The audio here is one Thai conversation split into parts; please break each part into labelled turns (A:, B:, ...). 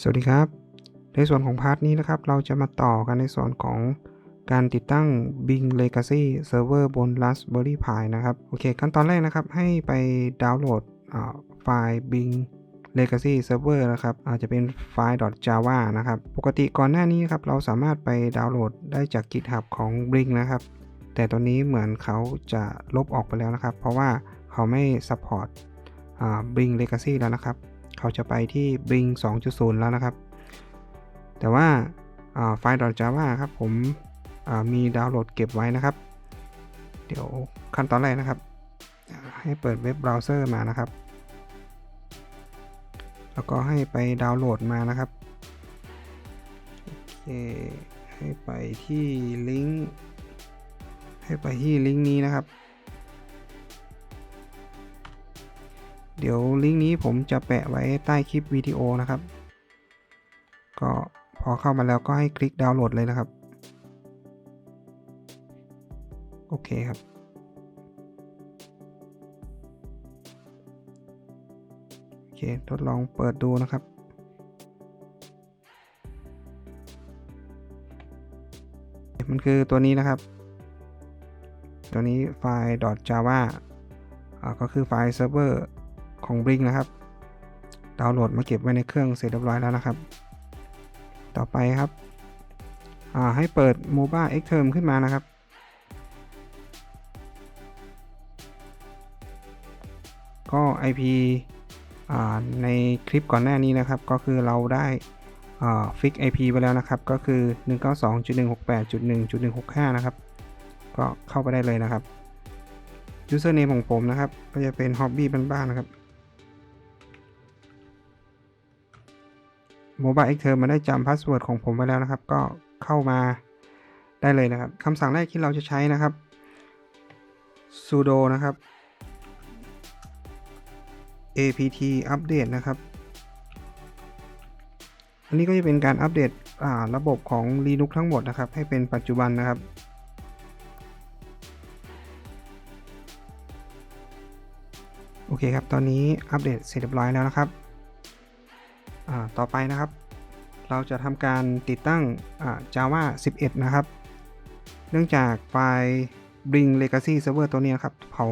A: สวัสดีครับ ในส่วนของพาร์ทนี้นะครับ เราจะมาต่อกันในส่วนของการติดตั้ง Bing Legacy Server บน Raspberry Pi นะครับ โอเค ขั้นตอนแรกนะครับ ให้ไปดาวน์โหลดไฟล์ Bing Legacy Server นะครับ อาจจะเป็นไฟล์ .java นะครับ ปกติก่อนหน้านี้ครับ เราสามารถไปดาวน์โหลดได้จาก GitHub ของ Bing นะครับ แต่ตอนนี้เหมือนเขาจะลบออกไปแล้วนะครับ เพราะว่าเขาไม่ support อ่า Bing Legacy แล้วนะครับ เขาจะไปที่ Bing 2.0 แล้วนะครับ แต่ว่าอ่าไฟล์ .java ครับผมมีดาวน์โหลดเก็บไว้นะครับ เดี๋ยวขั้นตอนแรกนะครับ ให้เปิดเว็บเบราว์เซอร์มานะครับ แล้วก็ให้ไปดาวน์โหลดมานะครับโอเคให้ไปที่ลิงก์ให้ไปที่ลิงก์นี้นะครับ เดี๋ยวลิงก์นี้ผมจะแปะไว้ใต้คลิปวิดีโอนะครับ ก็พอเข้ามาแล้วก็ให้คลิกดาวน์โหลดเลยนะครับ โอเคครับ โอเค ทดลองเปิดดูนะครับ มันคือตัวนี้นะครับ ตัวนี้ไฟล์ .java อ่าก็คือไฟล์เซิร์ฟเวอร์ ของ b r i n นะครับ ดาวน์โหลดมาเก็บไว้ในเครื่องเสร็จเรียบร้อยแล้วนะครับ ต่อไปครับให้เปิด Mobile Xterm ขึ้นมานะครับ ก็ IP อ่าในคลิปก่อนหน้านี้นะครับ ก็คือเราได้ฟิก IP ไปแล้วนะครับ ก็คือ 192.168.1.165 นะครับ ก็เข้าไปได้เลยนะครับ username ของผมนะครับ ก็จะเป็น hobby บ้านๆนะครับ Mobile X Term มาได้จำพาสเวิร์ดของผมไว้แล้วนะครับ ก็เข้ามาได้เลยนะครับคำสั่งแรกที่เราจะใช้นะครับ sudo นะครับ apt update นะครับ อันนี้ก็จะเป็นการอัปเดตระบบของ Linux ทั้งหมดนะครับ ให้เป็นปัจจุบันนะครับ โอเคครับ ตอนนี้อัปเดตเสร็จเรียบร้อยแล้วนะครับ ต่อไปนะครับ เราจะทำการติดตั้ง Java 11 นะครับ เนื่องจากไฟล์ Bring Legacy Server ตัวนี้ครับเขา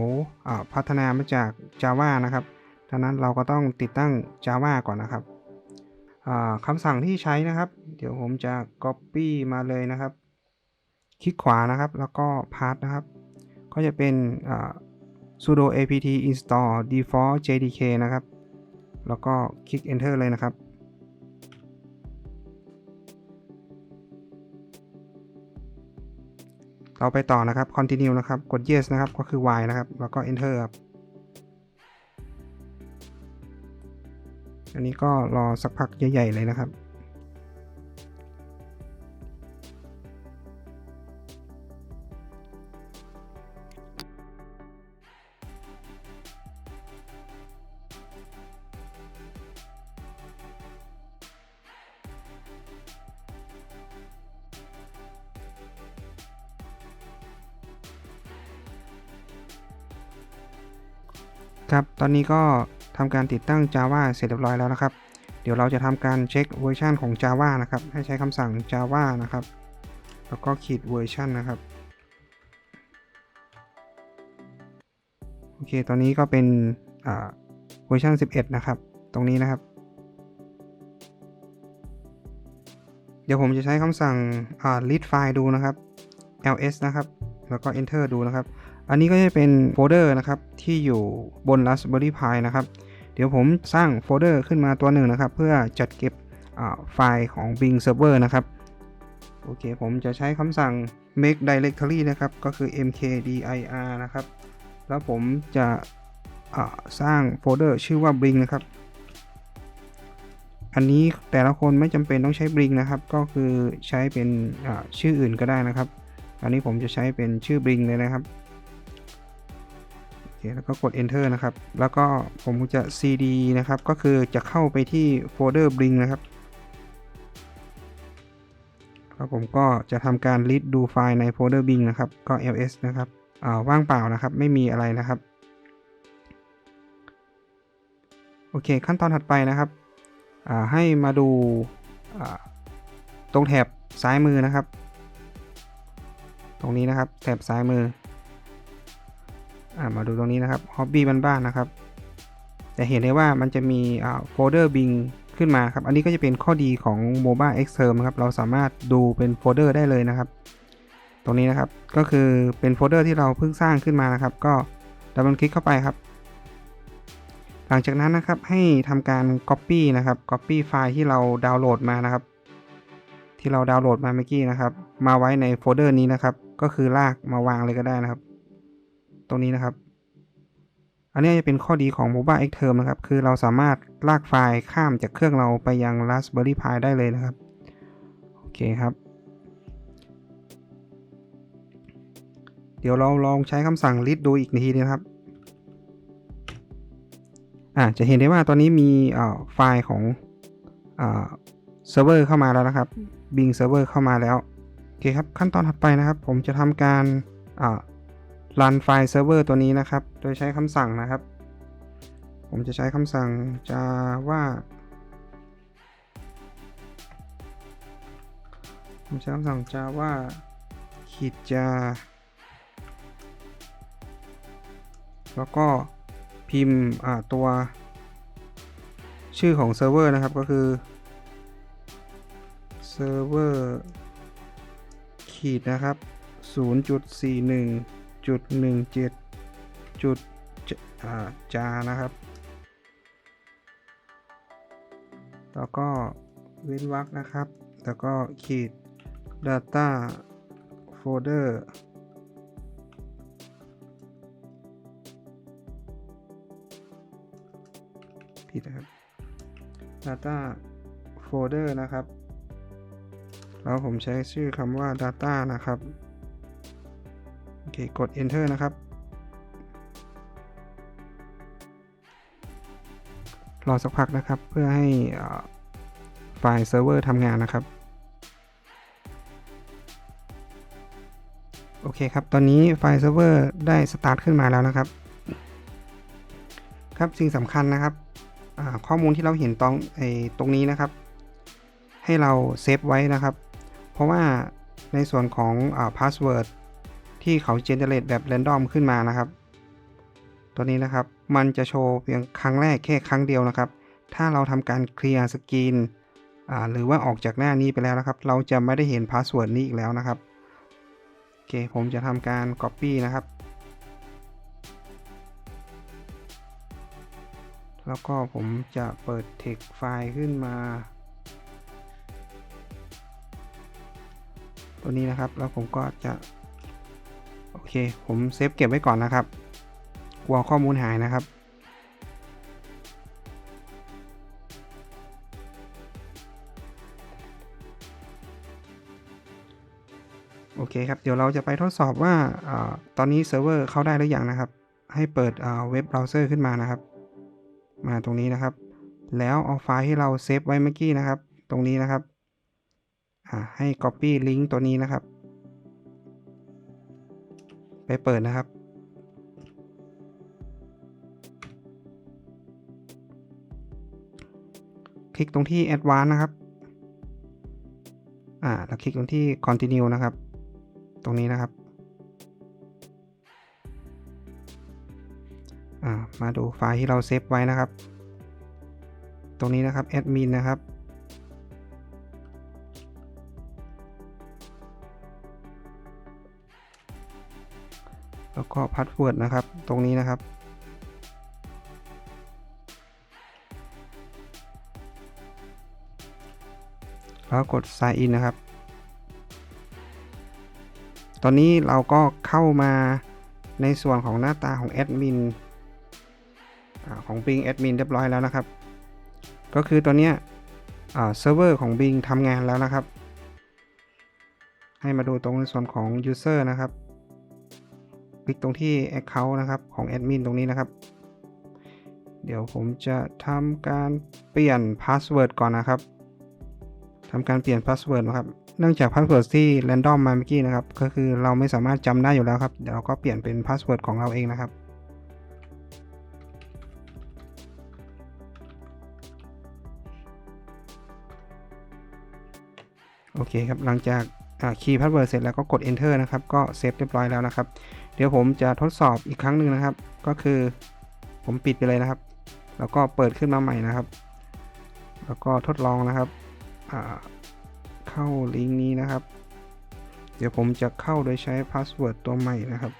A: พัฒนามาจาก Java นะครับดังนั้นเราก็ต้องติดตั้ง Java ก่อนนะครับคำสั่งที่ใช้นะครับ เดี๋ยวผมจะ Copy มาเลยนะครับ คลิกขวานะครับ แล้วก็ Path นะครับ ก็จะเป็น sudo apt install default jdk นะครับ แล้วก็คลิก enter เลยนะครับ เราไปต่อนะครับ continue นะครับ กด yes นะครับ ก็คือ y นะครับ แล้วก็ enter ครับ อันนี้ก็รอสักพักใหญ่ ๆ เลยนะครับ ครับ ตอนนี้ก็ทำการติดตั้ง Java เสร็จเรียบร้อยแล้วนะครับ เดี๋ยวเราจะทำการเช็คเวอร์ชันของ Java นะครับ ให้ใช้คำสั่ง Java นะครับ แล้วก็ขีดเวอร์ชันนะครับ โอเค ตอนนี้ก็เป็นเวอร์ชัน11 นะครับ ตรงนี้นะครับ เดี๋ยวผมจะใช้คำสั่ง read file ดูนะครับ ls นะครับ แล้วก็ enter ดูนะครับ อันนี้ก็จะเป็นโฟลเดอร์นะครับที่อยู่บน Raspberry Pi นะครับ เดี๋ยวผมสร้างโฟลเดอร์ขึ้นมาตัวหนึ่งนะครับ เพื่อจัดเก็บไฟล์ของ Bing Server นะครับ โอเค ผมจะใช้คำสั่ง make directory นะครับ ก็คือ mkdir นะครับ แล้วผมจะสร้างโฟลเดอร์ชื่อว่า Bing นะครับ อันนี้แต่ละคนไม่จำเป็นต้องใช้ Bing นะครับ ก็คือใช้เป็นชื่ออื่นก็ได้นะครับ อันนี้ผมจะใช้เป็นชื่อ Bing เลยนะครับ คแล้วก็กด enter นะครับ แล้วก็ผมจะ cd นะครับ ก็คือจะเข้าไปที่โฟลเดอร์ Bing นะครับแล้วผมก็จะทำการ read ดูไฟล์ในโฟลเดอร์ Bing นะครับ ก็ ls นะครับว่างเปล่านะครับ ไม่มีอะไรนะครับ โอเค ขั้นตอนถัดไปนะครับอ่าให้มาดูตรงแถบซ้ายมือนะครับ ตรงนี้นะครับ แถบซ้ายมือ อ่ามาดูตรงนี้นะครับ Hobby บ้านๆนะครับ จะเห็นได้ว่ามันจะมีโฟลเดอร์บิงขึ้นมาครับ อันนี้ก็จะเป็นข้อดีของ MOBA Xterm นะครับ เราสามารถดูเป็นโฟลเดอร์ได้เลยนะครับ ตรงนี้นะครับ ก็คือเป็นโฟลเดอร์ที่เราเพิ่งสร้างขึ้นมานะครับ ก็ดับเบิลคลิกเข้าไปครับ หลังจากนั้นนะครับ ให้ทำการ Copy นะครับ Copy ไฟล์ที่เราดาวน์โหลดมานะครับ ที่เราดาวน์โหลดมาเมื่อกี้นะครับ มาไว้ในโฟลเดอร์นี้นะครับ ก็คือลากมาวางเลยก็ได้นะครับ ตรงนี้นะครับ อันนี้จะเป็นข้อดีของ Mobile Xterm นะครับ คือเราสามารถลากไฟล์ข้ามจากเครื่องเราไปยัง Raspberry Pi ได้เลยนะครับ โอเคครับ เดี๋ยวเราลองใช้คำสั่ง list ดูอีกทีนะครับอ่าจะเห็นได้ว่าตอนนี้มีไฟล์ของเซิร์ฟเวอร์เข้ามาแล้วนะครับ Bing Server เข้ามาแล้ว โอเคครับ ขั้นตอนถัดไปนะครับ ผมจะทำการ รันไฟล์เซิร์ฟเวอร์ตัวนี้นะครับ โดยใช้คำสั่งนะครับ ผมจะใช้คำสั่ง java ผมใช้คำสั่ง java ขีดจาแล้วก็พิมพ์ตัว ชื่อของเซิร์ฟเวอร์นะครับก็คือเซิร์ฟเวอร์ขีดนะครับ 0.41 จุด17จุดจานะครับ แล้วก็เว้นวรรคนะครับ แล้วก็ขีด data folder ผิดนะครับ data folder นะครับ แล้วผมใช้ชื่อคำว่า data นะครับ อเคกด enter นะครับ รอสักพักนะครับเพื่อให้ไฟล์เซิร์ฟเวอร์ทำงานนะครับ โอเคครับ ตอนนี้ไฟล์เซิร์ฟเวอร์ได้สตาร์ทขึ้นมาแล้วนะครับ ครับสิ่งสำคัญนะครับ ข้อมูลที่เราเห็นตรงตรงนี้นะครับ ให้เราเซฟไว้นะครับ เพราะว่าในส่วนของพาสเวิร์ด ที่เขาเจเนเรตแบบแรนดอมขึ้นมานะครับ ตัวนี้นะครับมันจะโชว์เพียงครั้งแรกแค่ครั้งเดียวนะครับ ถ้าเราทำการเคลียร์สกรีนหรือว่าออกจากหน้านี้ไปแล้วนะครับ เราจะไม่ได้เห็นพาสเวิร์ดนี้อีกแล้วนะครับโอเคผมจะทำการ Copy นะครับ แล้วก็ผมจะเปิด text ไฟล์ขึ้นมา ตัวนี้นะครับแล้วผมก็จะ เค ผมเซฟเก็บไว้ก่อนนะครับ กลัวข้อมูลหายนะครับ โอเคครับ เดี๋ยวเราจะไปทดสอบว่าอตอนนี้เซิร์ฟเวอร์เข้าได้หรือยังนะครับ ให้เปิดเว็บเบราว์เซอร์ขึ้นมานะครับ มาตรงนี้นะครับ แล้วเอาไฟล์ที่เราเซฟไว้เมื่อกี้นะครับ ตรงนี้นะครับให้ Copy ลิงก์ตัวนี้นะครับ ไปเปิดนะครับ คลิกตรงที่ Advanced นะครับ อ่าแล้วคลิกตรงที่ Continue นะครับ ตรงนี้นะครับ อ่า มาดูไฟล์ที่เราเซฟไว้นะครับ ตรงนี้นะครับ Admin นะครับ แล้วก็พาสเวิร์ดนะครับ ตรงนี้นะครับ แล้วกด sign in นะครับ ตอนนี้เราก็เข้ามาในส่วนของหน้าตาของแอดมินของ Bing Admin เรียบร้อยแล้วนะครับ ก็คือตัวเนี้ยเซิร์ฟเวอร์ของ Bing ทำงานแล้วนะครับ ให้มาดูตรงในส่วนของ User นะครับ ลิกตรงที่ Account นะครับของแอดมินตรงนี้นะครับ เดี๋ยวผมจะทำการเปลี่ยนพาสเวิร์ดก่อนนะครับทำการเปลี่ยนพาสเวิร์ดนะครับ เนื่องจากพาสเวิร์ดที่แรนดอมมาเมื่อกี้นะครับ ก็คือเราไม่สามารถจำได้อยู่แล้วครับ เดี๋ยวเราก็เปลี่ยนเป็นพาสเวิร์ดของเราเองนะครับโอเคครับ หลังจากคีย์พาสเวิร์ดเสร็จแล้วก็กด enter นะครับ ก็เซฟเรียบร้อยแล้วนะครับ ดี๋ยวผมจะทดสอบอีกครั้งหนึ่งนะครับ ก็คือผมปิดไปเลยนะครับ แล้วก็เปิดขึ้นมาใหม่นะครับ แล้วก็ทดลองนะครับเข้าลิงก์นี้นะครับ เดี๋ยวผมจะเข้าโดยใช้พาสเวิร์ดตัวใหม่นะครับ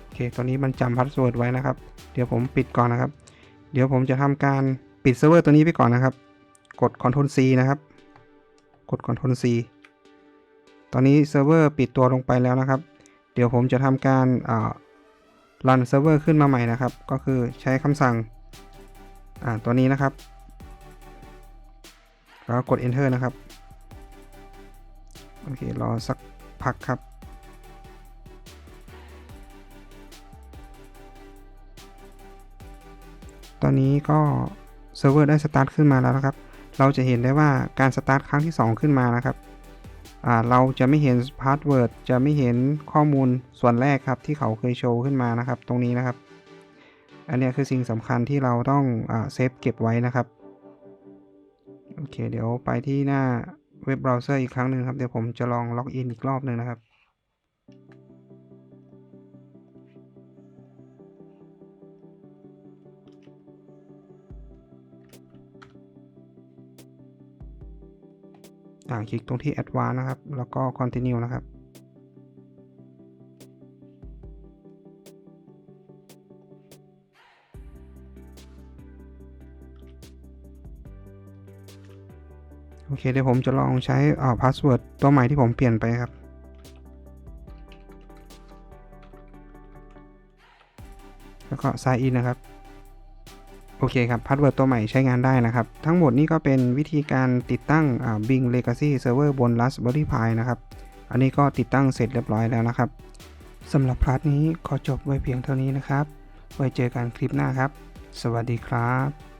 A: โอเคตอนนี้มันจำพาสเวิร์ดไว้นะครับ เดี๋ยวผมปิดก่อนนะครับ เดี๋ยวผมจะทำการปิดเซิร์ฟเวอร์ตัวนี้ไปก่อนนะครับ กด Ctrl C นะครับ กด Ctrl C อนนี้เซิร์ฟเวอร์ปิดตัวลงไปแล้วนะครับ เดี๋ยวผมจะทำการรันเซิร์ฟเวอร์ขึ้นมาใหม่นะครับ ก็คือใช้คำสั่งตัวนี้นะครับ แล้วกด enter นะครับ โอเค รอสักพักครับตอนนี้ก็เซิร์ฟเวอร์ได้สตาร์ทขึ้นมาแล้วนะครับ เราจะเห็นได้ว่าการสตาร์ทครั้งที่ 2 ขึ้นมานะครับ เราจะไม่เห็นพาสเวิร์ดจะไม่เห็นข้อมูลส่วนแรกครับ ที่เขาเคยโชว์ขึ้นมานะครับ ตรงนี้นะครับ อันนี้คือสิ่งสำคัญที่เราต้องเซฟเก็บไว้นะครับ โอเค เดี๋ยวไปที่หน้าเว็บเบราว์เซอร์อีกครั้งหนึ่งครับ เดี๋ยวผมจะลองล็อกอินอีกรอบหนึ่งนะครับ คลิกตรงที่ Advanced นะครับ แล้วก็ Continue นะครับ โอเค เดี๋ยวผมจะลองใช้พาสเวิร์ดตัวใหม่ที่ผมเปลี่ยนไปครับแล้วก็ Sign in นะครับ โอเคครับพาสเวิร์ดตัวใหม่ใช้งานได้นะครับ ทั้งหมดนี้ก็เป็นวิธีการติดตั้ง Bing Legacy Server บน Raspberry Pi นะครับ อันนี้ก็ติดตั้งเสร็จเรียบร้อยแล้วนะครับสำหรับพาร์ทนี้ขอจบไว้เพียงเท่านี้นะครับ ไว้เจอกันคลิปหน้าครับ สวัสดีครับ